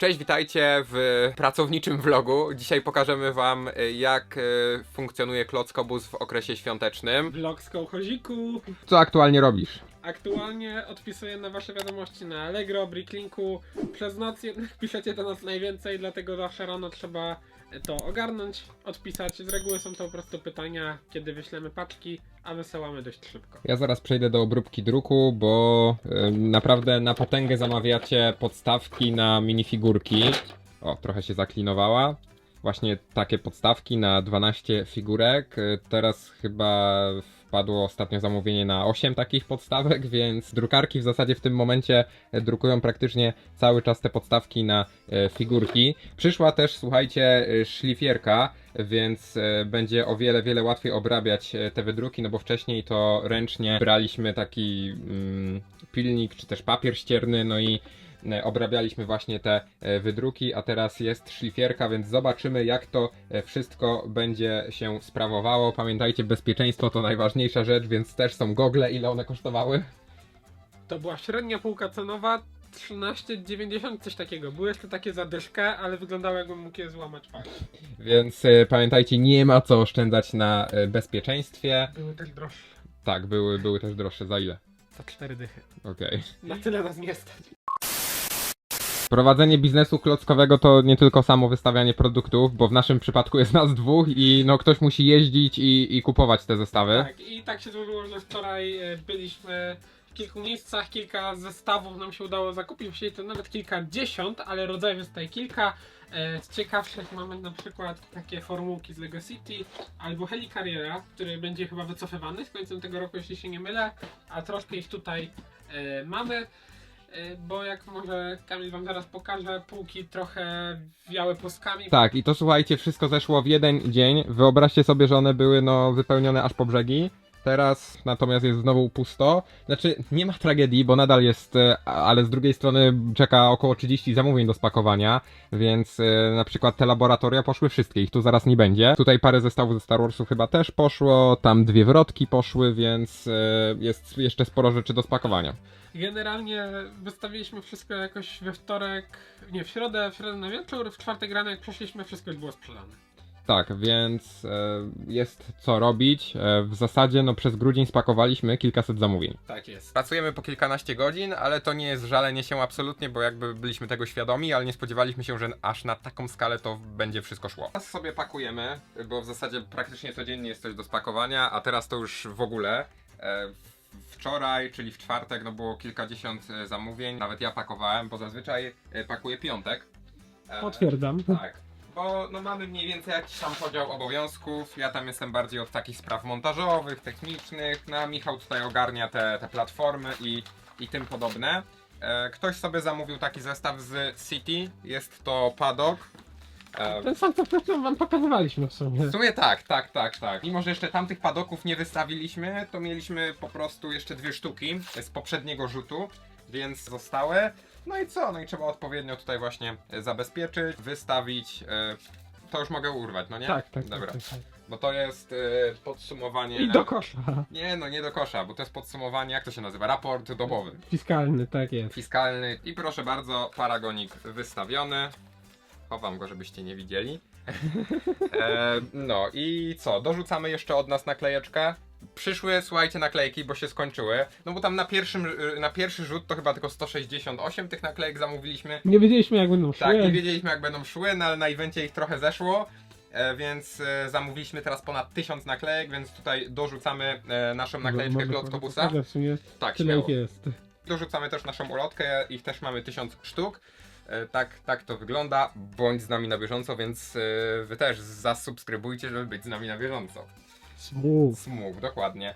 Cześć, witajcie w pracowniczym vlogu. Dzisiaj pokażemy wam y, jak y, funkcjonuje Klockobus w okresie świątecznym. Vlog z kołchoziku. Co aktualnie robisz? Aktualnie odpisuję na wasze wiadomości na Allegro, Bricklinku. Przez noc jednak piszecie do nas najwięcej, dlatego zawsze rano trzeba to ogarnąć, odpisać. Z reguły są to po prostu pytania, kiedy wyślemy paczki, a wysyłamy dość szybko. Ja zaraz przejdę do obróbki druku, bo naprawdę na potęgę zamawiacie podstawki na minifigurki. O, trochę się zaklinowała. Właśnie takie podstawki na 12 figurek. Y, Teraz chyba wpadło ostatnio zamówienie na 8 takich podstawek, więc drukarki w zasadzie w tym momencie e, drukują praktycznie cały czas te podstawki na e, figurki. Przyszła też, słuchajcie, e, szlifierka, więc będzie o wiele, wiele łatwiej obrabiać te wydruki, no bo wcześniej to ręcznie braliśmy taki mm, pilnik czy też papier ścierny, no i obrabialiśmy właśnie te e, wydruki, a teraz jest szlifierka, więc zobaczymy jak to e, wszystko będzie się sprawowało. Pamiętajcie, bezpieczeństwo to najważniejsza rzecz, więc też są gogle, ile one kosztowały? To była średnia półka cenowa 13,90 coś takiego. Były jeszcze takie zadyszkę, ale wyglądało jakbym mógł je złamać. Więc e, pamiętajcie, nie ma co oszczędzać na e, bezpieczeństwie. Były też droższe. Tak, były, były też droższe. Za ile? Za cztery dychy. Okej. Na tyle nas nie stać. Prowadzenie biznesu klockowego to nie tylko samo wystawianie produktów, bo w naszym przypadku jest nas dwóch i no ktoś musi jeździć i, i kupować te zestawy. Tak, i tak się złożyło, że wczoraj e, byliśmy w kilku miejscach, kilka zestawów nam się udało zakupić, właściwie to nawet kilkadziesiąt, ale rodzajów jest tutaj kilka. E, Z ciekawszych mamy na przykład takie formułki z Lego City albo Helicarriera, który będzie chyba wycofywany z końcem tego roku, jeśli się nie mylę, a troszkę ich tutaj e, mamy. E, Bo jak może Kamil wam zaraz pokaże, półki trochę wiały płaskami. Tak, i to słuchajcie, wszystko zeszło w jeden dzień. Wyobraźcie sobie, że one były no wypełnione aż po brzegi. Teraz natomiast jest znowu pusto. Znaczy, nie ma tragedii, bo nadal jest, e, ale z drugiej strony czeka około 30 zamówień do spakowania, więc e, na przykład te laboratoria poszły wszystkie, ich tu zaraz nie będzie. Tutaj parę zestawów ze Star Warsów chyba też poszło, tam dwie wrotki poszły, więc e, jest jeszcze sporo rzeczy do spakowania. Generalnie wystawiliśmy wszystko jakoś we wtorek, nie w środę, w środę na wieczór, w czwartek rano jak przyszliśmy wszystko już było sprzedane. Tak, więc e, jest co robić. E, w zasadzie no przez grudzień spakowaliśmy kilkaset zamówień. Tak jest. Pracujemy po kilkanaście godzin, ale to nie jest żalenie się absolutnie, bo jakby byliśmy tego świadomi, ale nie spodziewaliśmy się, że aż na taką skalę to będzie wszystko szło. Teraz sobie pakujemy, bo w zasadzie praktycznie codziennie jest coś do spakowania, a teraz to już w ogóle. E, Wczoraj, czyli w czwartek, no było kilkadziesiąt e, zamówień, nawet ja pakowałem, bo zazwyczaj e, pakuję piątek. E, Potwierdzam. tak. Bo no, mamy mniej więcej jakiś tam podział obowiązków. Ja tam jestem bardziej od takich spraw montażowych, technicznych. No a Michał tutaj ogarnia te, te platformy i, i tym podobne. Ktoś sobie zamówił taki zestaw z City. Jest to paddock. E, Ten sam co chwilą wam pokazywaliśmy w sumie. w sumie tak, tak, tak, tak. Mimo, że jeszcze tamtych padoków nie wystawiliśmy, to mieliśmy po prostu jeszcze dwie sztuki z poprzedniego rzutu, więc zostały. No i co? No i trzeba odpowiednio tutaj właśnie e, zabezpieczyć, wystawić. e, To już mogę urwać, no nie? Tak, tak, Dobra. tak, tak, tak. Bo to jest e, podsumowanie. I do kosza. Nie, no nie do kosza, bo to jest podsumowanie, jak to się nazywa? Raport dobowy. Fiskalny, tak jest. Fiskalny. I proszę bardzo, paragonik wystawiony. Chowam go, żebyście nie widzieli. E, no i co? Dorzucamy jeszcze od nas naklejeczkę. Przyszły, słuchajcie, naklejki, bo się skończyły. No bo tam na, pierwszym, y, na pierwszy rzut to chyba tylko 168 tych naklejek zamówiliśmy. Nie wiedzieliśmy jak będą szły. Tak, nie wiedzieliśmy jak będą szły, no ale na evencie ich trochę zeszło. E, więc e, zamówiliśmy teraz ponad 1000 naklejek, więc tutaj dorzucamy e, naszą naklejeczkę pokażę, W sumie Tak, tyle śmiało. ich jest. Dorzucamy też naszą ulotkę, ich też mamy 1000 sztuk. E, Tak, tak to wygląda. Bądź z nami na bieżąco, więc e, wy też zasubskrybujcie, żeby być z nami na bieżąco. Smooth. Smug, dokładnie.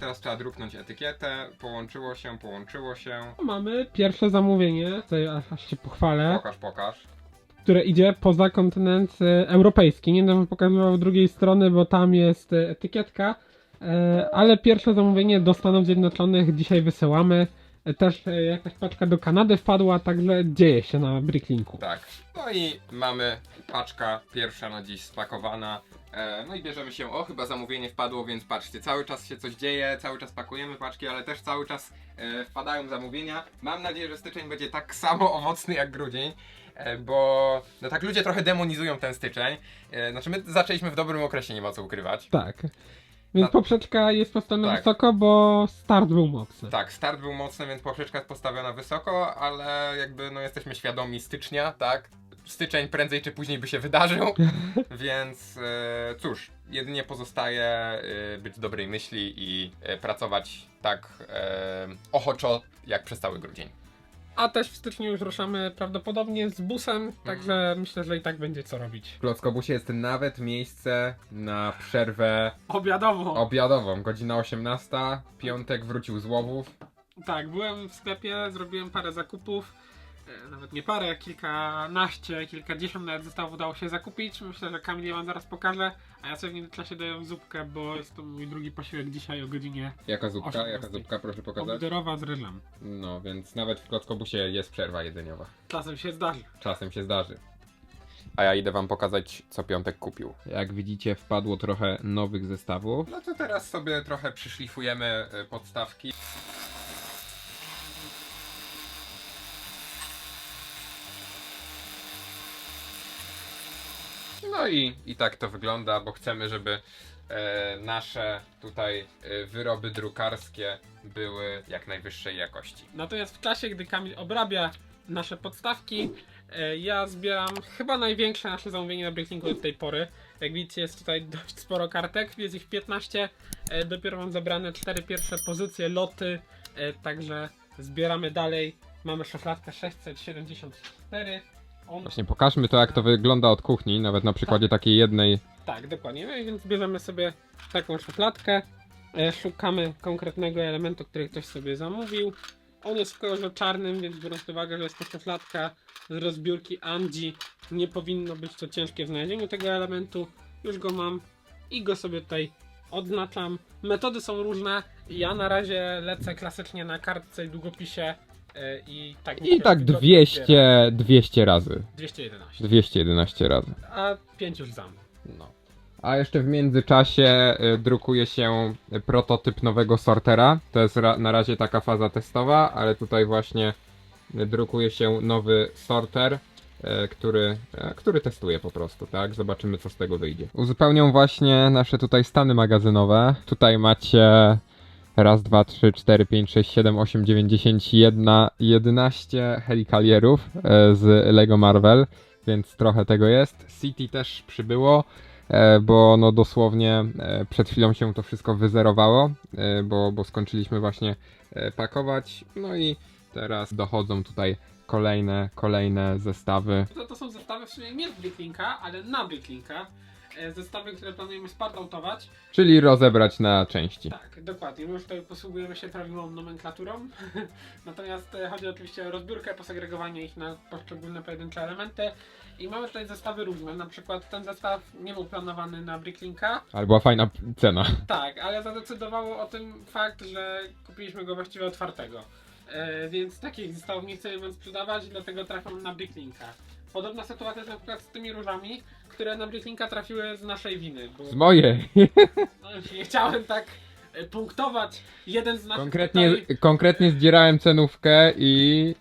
Teraz trzeba druknąć etykietę. Połączyło się, połączyło się. Mamy pierwsze zamówienie, tutaj aż- aż się pochwalę, Pokaż, pokaż. które idzie poza kontynent e, europejski. Nie będę wam pokazywał drugiej strony, bo tam jest e, etykietka, e, ale pierwsze zamówienie do Stanów Zjednoczonych dzisiaj wysyłamy. E, Też e, jakaś paczka do Kanady wpadła, także dzieje się na Bricklinku. Tak. No i mamy paczka pierwsza na dziś spakowana. E, no i bierzemy się, o chyba zamówienie wpadło, więc patrzcie, cały czas się coś dzieje, cały czas pakujemy paczki, ale też cały czas e, wpadają zamówienia. Mam nadzieję, że styczeń będzie tak samo owocny jak grudzień. Bo no tak ludzie trochę demonizują ten styczeń. Znaczy my zaczęliśmy w dobrym okresie, nie ma co ukrywać. Tak. Więc poprzeczka jest postawiona Tak. wysoko, bo start był mocny. Tak, start był mocny, więc poprzeczka jest postawiona wysoko, ale jakby no jesteśmy świadomi stycznia, tak? Styczeń prędzej czy później by się wydarzył, więc e, cóż, jedynie pozostaje e, być dobrej myśli i e, pracować tak e, ochoczo jak przez cały grudzień. A też w styczniu już ruszamy prawdopodobnie z busem, także myślę, że i tak będzie co robić. W Klockobusie jest nawet miejsce na przerwę Obiadowo. obiadową, godzina 18, piątek wrócił z łowów. Tak, byłem w sklepie, zrobiłem parę zakupów. E, Nawet nie parę, kilkanaście, kilkadziesiąt nawet zestawów udało się zakupić. Myślę, że Kamil wam zaraz pokaże. A ja sobie w międzyczasie daję zupkę, bo jest to mój drugi posiłek dzisiaj o godzinie Jaka zupka, 18. jaka zupka, proszę pokazać? pomidorowa z ryżem. No, więc nawet w Klockobusie jest przerwa jedzeniowa. Czasem się zdarzy. Czasem się zdarzy. A ja idę wam pokazać, co Piątek kupił. Jak widzicie, wpadło trochę nowych zestawów. No to teraz sobie trochę przyszlifujemy y, podstawki. I, i tak to wygląda, bo chcemy, żeby e, nasze tutaj e, wyroby drukarskie były jak najwyższej jakości. Natomiast w czasie, gdy Kamil obrabia nasze podstawki, e, ja zbieram chyba największe nasze zamówienie na Bricklinku do tej pory. Jak widzicie, jest tutaj dość sporo kartek, jest ich 15. E, Dopiero mam zebrane 4 pierwsze pozycje, loty, e, także zbieramy dalej. Mamy szufladkę 674. On... Właśnie pokażmy to, jak to wygląda od kuchni, nawet na przykładzie takiej jednej. Tak, dokładnie. No i więc bierzemy sobie taką szufladkę, e, szukamy konkretnego elementu, który ktoś sobie zamówił. On jest w kolorze czarnym, więc biorąc pod uwagę, że jest to szufladka z rozbiórki Angie, nie powinno być to ciężkie w znalezieniu tego elementu. Już go mam i go sobie tutaj odznaczam. Metody są różne. Ja na razie lecę klasycznie na kartce i długopisie i tak I tak wygodnie 200, zbiera. 200 razy. 211. 211 razy. A 5 już znam. No. A jeszcze w międzyczasie y, drukuje się prototyp nowego sortera. To jest ra- na razie taka faza testowa, ale tutaj właśnie y, drukuje się nowy sorter, y, który, y, który testuje po prostu, tak? Zobaczymy co z tego wyjdzie. Uzupełnią właśnie nasze tutaj stany magazynowe. Tutaj macie raz, dwa, trzy, cztery, pięć, sześć, siedem, osiem, dziewięć, dziesięć, jedna, jedenaście helikalierów y, z Lego Marvel, więc trochę tego jest. City też przybyło e, bo no dosłownie e, przed chwilą się to wszystko wyzerowało, e, bo, bo skończyliśmy właśnie e, pakować, no i teraz dochodzą tutaj kolejne, kolejne zestawy. To, to są zestawy w sumie nie z Bricklinka, ale na Bricklinka. E, Zestawy, które planujemy spartautować. Czyli rozebrać na części. Tak, dokładnie. My już tutaj posługujemy się prawidłową nomenklaturą. Natomiast e, chodzi oczywiście o rozbiórkę, posegregowanie ich na poszczególne pojedyncze elementy. I mamy tutaj zestawy różne. Na przykład ten zestaw nie był planowany na Bricklinka. Ale była fajna p- cena. Tak, ale zadecydowało o tym fakt, że kupiliśmy go właściwie otwartego. E, więc takich zestawów nie chcemy wam sprzedawać, dlatego trafią na Bricklinka. Podobna sytuacja jest na przykład z tymi różami, które na Bricklinka trafiły z naszej winy. Bo, Z mojej. no, nie chciałem tak e, punktować. Jeden z naszych Konkretnie, tutaj, konkretnie zdzierałem cenówkę i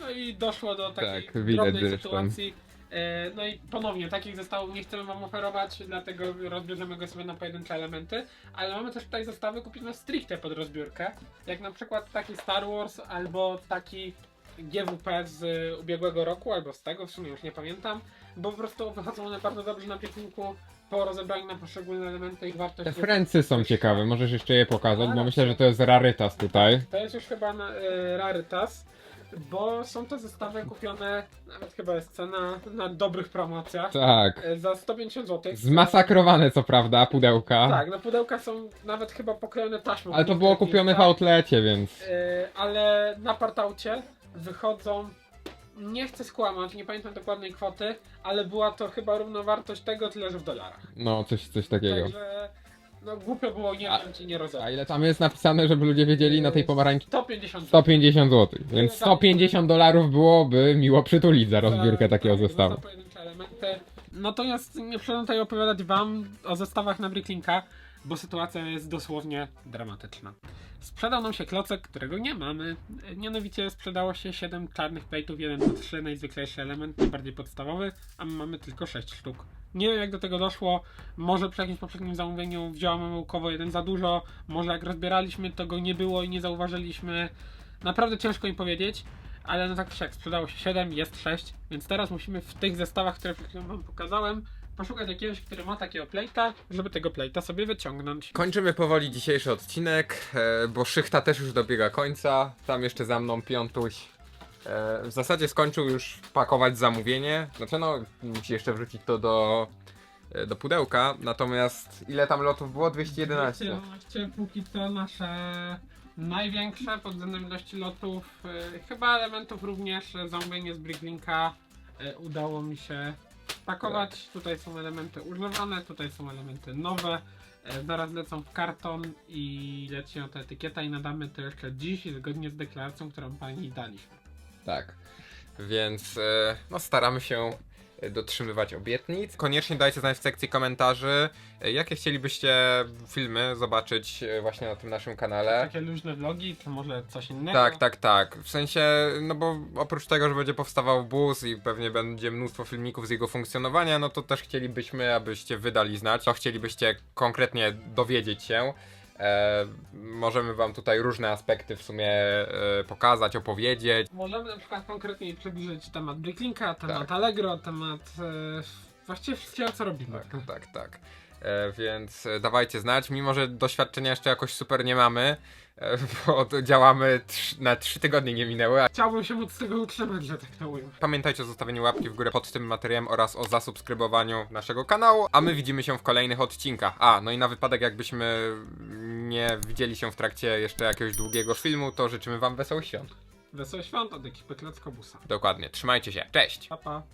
No i doszło do takiej Tak, widać drobnej zresztą. sytuacji. E, No i ponownie, takich zestawów nie chcemy wam oferować, dlatego rozbierzemy go sobie na pojedyncze elementy. Ale mamy też tutaj zestawy kupione stricte pod rozbiórkę. Jak na przykład taki Star Wars albo taki GWP z ubiegłego roku, albo z tego, w sumie już nie pamiętam. Bo po prostu wychodzą one bardzo dobrze na piękniku po rozebraniu na poszczególne elementy ich wartość. te jest- Frency są ciekawe. Możesz jeszcze je pokazać, bo Ale- myślę, że to jest rarytas tutaj. To jest już chyba na, e, rarytas, bo są to zestawy kupione, nawet chyba jest cena na dobrych promocjach, Tak. e, za 150 zł. Zmasakrowane co prawda, pudełka. Tak, no pudełka są nawet chyba poklejone taśmą. Ale to było kupione w outlecie, więc... E, ale na partaucie wychodzą, nie chcę skłamać, nie pamiętam dokładnej kwoty, ale była to chyba równowartość tego, tyle że w dolarach. No, coś, coś takiego. Także No głupio było nie A- wziąć i nie A rozebrać. ile tam jest napisane, żeby ludzie wiedzieli na tej pomarańczy? 150 150 zł. Więc 150 dolarów byłoby miło przytulić za rozbiórkę Tak, takiego tak, zestawu. Pojedyncze elementy. Natomiast nie przyjdę tutaj opowiadać wam o zestawach na Bricklinka, bo sytuacja jest dosłownie dramatyczna. Sprzedał nam się klocek, którego nie mamy. Mianowicie sprzedało się 7 czarnych plate'ów, 1 na 3, najzwyklejszy element, najbardziej podstawowy, a my mamy tylko 6 sztuk. Nie wiem jak do tego doszło, może przy jakimś poprzednim zamówieniu wziąłem omyłkowo jeden za dużo, może jak rozbieraliśmy to go nie było i nie zauważyliśmy. Naprawdę ciężko mi powiedzieć, ale no tak siak sprzedało się 7, jest 6, więc teraz musimy w tych zestawach, które przed chwilą wam pokazałem, poszukać jakiegoś, który ma takiego plate'a, żeby tego plate'a sobie wyciągnąć. Kończymy powoli dzisiejszy odcinek, e, bo szychta też już dobiega końca. Tam jeszcze za mną piątuś. e, W zasadzie skończył już pakować zamówienie. Znaczy no, musi jeszcze wrzucić to do, e, do pudełka. Natomiast ile tam lotów było? 211. 211 póki co nasze największe pod względem ilości lotów, chyba elementów również, zamówienie z Bricklinka e, udało mi się pakować. Tutaj są elementy używane, tutaj są elementy nowe. E, Zaraz lecą w karton i leci ta etykieta i nadamy to jeszcze dziś zgodnie z deklaracją, którą pani daliśmy. Tak. Więc e, no, staramy się dotrzymywać obietnic. Koniecznie dajcie znać w sekcji komentarzy, e, jakie chcielibyście filmy zobaczyć e, właśnie na tym naszym kanale. Takie luźne vlogi, czy może coś innego? Tak, tak, tak. W sensie, no bo oprócz tego, że będzie powstawał bus i pewnie będzie mnóstwo filmików z jego funkcjonowania, no to też chcielibyśmy, abyście wydali znać, co chcielibyście konkretnie dowiedzieć się. E, możemy wam tutaj różne aspekty w sumie e, pokazać, opowiedzieć. Możemy na przykład konkretniej przybliżyć temat Bricklinka, temat Tak. Allegro, temat e, właściwie wszystkiego co robimy. Tak, tak, tak. E, więc e, dawajcie znać, mimo że doświadczenia jeszcze jakoś super nie mamy, e, bo działamy trz- na trzy tygodnie nie minęły, a Chciałbym się móc z tego utrzymać, że tak to ujmę. Pamiętajcie o zostawieniu łapki w górę pod tym materiałem oraz o zasubskrybowaniu naszego kanału, a my widzimy się w kolejnych odcinkach. A, no i na wypadek jakbyśmy nie widzieli się w trakcie jeszcze jakiegoś długiego filmu, to życzymy wam wesołych świąt. Wesołych świąt od ekipy Klockobusa. Dokładnie, trzymajcie się, cześć! Pa, pa.